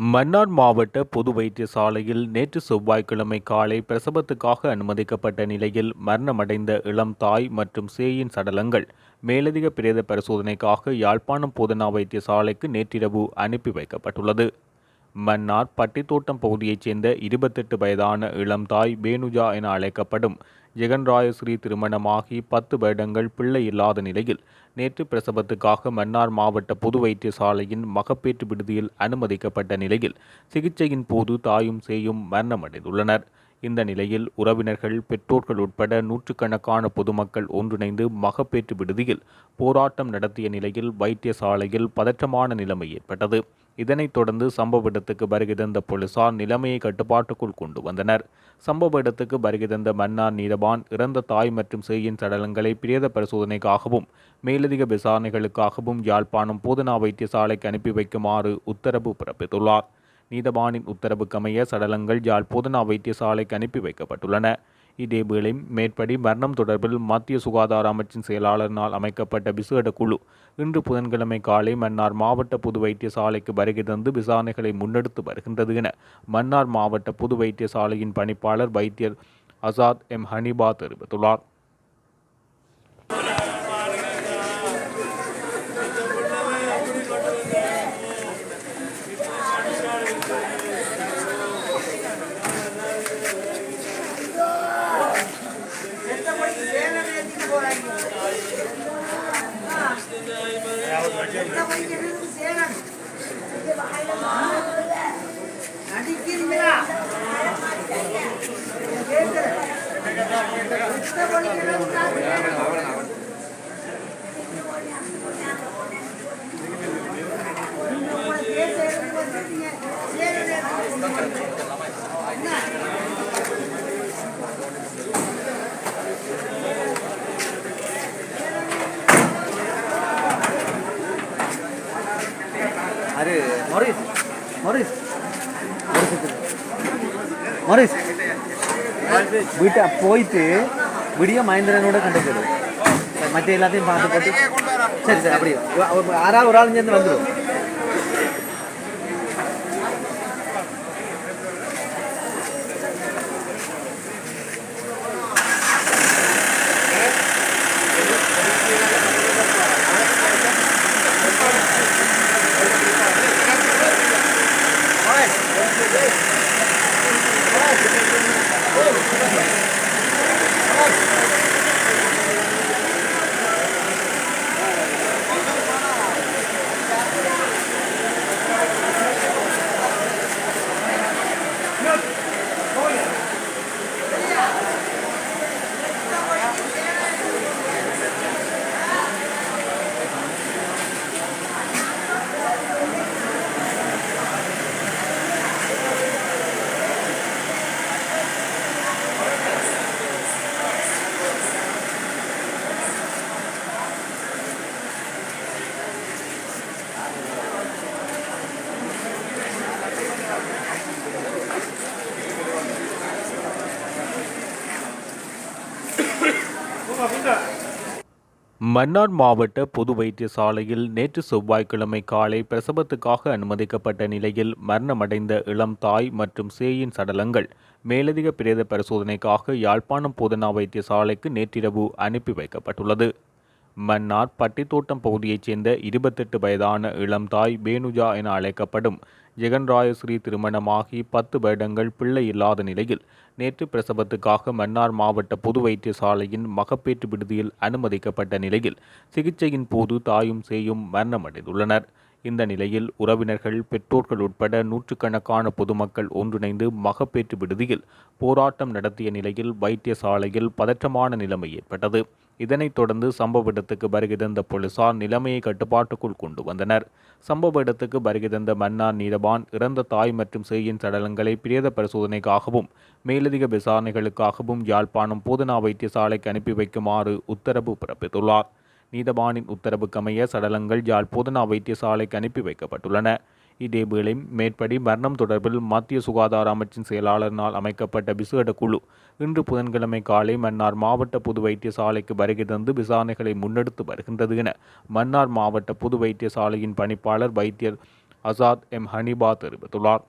மன்னார் மாவட்ட பொது வைத்தியசாலையில் நேற்று செவ்வாய்க்கிழமை காலை பிரசவத்துக்காக அனுமதிக்கப்பட்ட நிலையில் மரணமடைந்த இளம் தாய் மற்றும் சேயின் சடலங்கள் மேலதிக பிரேத பரிசோதனைக்காக யாழ்ப்பாணம் போதனா வைத்தியசாலைக்கு நேற்றிரவு அனுப்பி வைக்கப்பட்டுள்ளது. மன்னார் பட்டித்தோட்டம் பகுதியைச் சேர்ந்த இருபத்தெட்டு வயதான இளம் தாய் பேனுஜா என அழைக்கப்படும் ஜெகன் ராயஸ்ரீ திருமணமாகி பத்து வருடங்கள் பிள்ளை இல்லாத நிலையில் நேற்று பிரசவத்துக்காக மன்னார் மாவட்ட பொது வைத்தியசாலையின் மகப்பேற்று விடுதியில் அனுமதிக்கப்பட்ட நிலையில் சிகிச்சையின் போது தாயும் சேயும் மரணமடைந்துள்ளனர். இந்த நிலையில் உறவினர்கள் பெற்றோர்கள் உட்பட நூற்றுக்கணக்கான பொதுமக்கள் ஒன்றிணைந்து மகப்பேற்று விடுதியில் போராட்டம் நடத்திய நிலையில் வைத்தியசாலையில் பதற்றமான நிலைமை ஏற்பட்டது. இதனைத் தொடர்ந்து சம்பவ இடத்துக்கு வருகிறந்த போலீசார் நிலைமையை கட்டுப்பாட்டுக்குள் கொண்டு வந்தனர். சம்பவ இடத்துக்கு வருகிறந்த மன்னார் நீதவான் இறந்த தாய் மற்றும் சேயின் சடலங்களை பிரேத பரிசோதனைக்காகவும் மேலதிக விசாரணைகளுக்காகவும் யாழ்ப்பாணம் போதனா வைத்தியசாலைக்கு அனுப்பி வைக்குமாறு உத்தரவு பிறப்பித்துள்ளார். நீதவானின் உத்தரவுக்கமைய சடலங்கள் யாழ் போதனா வைத்தியசாலைக்கு அனுப்பி வைக்கப்பட்டுள்ளன. இதேவேளை மேற்படி மரணம் தொடர்பில் மத்திய சுகாதார அமைச்சின் செயலாளரினால் அமைக்கப்பட்ட விசேட குழு இன்று புதன்கிழமை காலை மன்னார் மாவட்ட பொது வைத்தியசாலைக்கு வருகை தந்து விசாரணைகளை முன்னெடுத்து வருகின்றது என மன்னார் மாவட்ட பொது வைத்தியசாலையின் பணிப்பாளர் வைத்தியர் அசாத் எம் ஹனிபா தெரிவித்துள்ளார். Morris. Maurice, Maurice, Maurice. வீட்டை போயிட்டு விடிய மகேந்திரனோட கண்டுக்கிறது. மற்ற எல்லாத்தையும் பார்த்து போட்டு சரி சரி அப்படியே. ஆறாவது ஒரு ஆள் சேர்ந்து வந்துடும் மன்னார் மாவட்ட பொது வைத்தியசாலையில் நேற்று செவ்வாய்க்கிழமை காலை பிரசவத்துக்காக அனுமதிக்கப்பட்ட நிலையில் மரணமடைந்த இளம் தாய் மற்றும் சேயின் சடலங்கள் மேலதிக பிரேத பரிசோதனைக்காக யாழ்ப்பாணம் போதனா வைத்தியசாலைக்கு நேற்றிரவு அனுப்பி வைக்கப்பட்டுள்ளது. மன்னார் பட்டித்தோட்டம் பகுதியைச் சேர்ந்த இருபத்தெட்டு வயதான இளம் தாய் பேனுஜா என அழைக்கப்படும் ஜெகன்ராயஸ்ரீ திருமணமாகி பத்து வருடங்கள் பிள்ளை இல்லாத நிலையில் நேற்று பிரசவத்துக்காக மன்னார் மாவட்ட பொது வைத்தியசாலையின் மகப்பேற்று விடுதியில் அனுமதிக்கப்பட்ட நிலையில் சிகிச்சையின் போது தாயும் சேயும் மரணமடைந்துள்ளனர். இந்த நிலையில் உறவினர்கள் பெற்றோர்கள் உட்பட நூற்றுக்கணக்கான பொதுமக்கள் ஒன்றிணைந்து மகப்பேற்று விடுதியில் போராட்டம் நடத்திய நிலையில் வைத்தியசாலையில் பதற்றமான நிலைமை ஏற்பட்டது. இதனைத் தொடர்ந்து சம்பவ இடத்துக்கு வருகை போலீசார் நிலைமையை கட்டுப்பாட்டுக்குள் கொண்டு வந்தனர். சம்பவ இடத்துக்கு வருகை மன்னார் நீதவான் இறந்த தாய் மற்றும் சேயின் சடலங்களை பிரேத பரிசோதனைக்காகவும் மேலதிக விசாரணைகளுக்காகவும் யாழ்ப்பாணம் போதனா வைத்தியசாலைக்கு அனுப்பி வைக்குமாறு உத்தரவு பிறப்பித்துள்ளார். நீதவானின் உத்தரவுக்கமைய சடலங்கள் யாழ் போதனா வைத்தியசாலைக்கு அனுப்பி வைக்கப்பட்டுள்ளன. இதேவேளை மேற்படி மரணம் தொடர்பில் மத்திய சுகாதார அமைச்சின் செயலாளரினால் அமைக்கப்பட்ட விசேட குழு இன்று புதன்கிழமை காலை மன்னார் மாவட்ட பொது வைத்தியசாலைக்கு வருகை தந்து விசாரணைகளை முன்னெடுத்து வருகின்றது என மன்னார் மாவட்ட பொது வைத்தியசாலையின் பணிப்பாளர் வைத்தியர் அசாத் எம் ஹனிபா தெரிவித்துள்ளார்.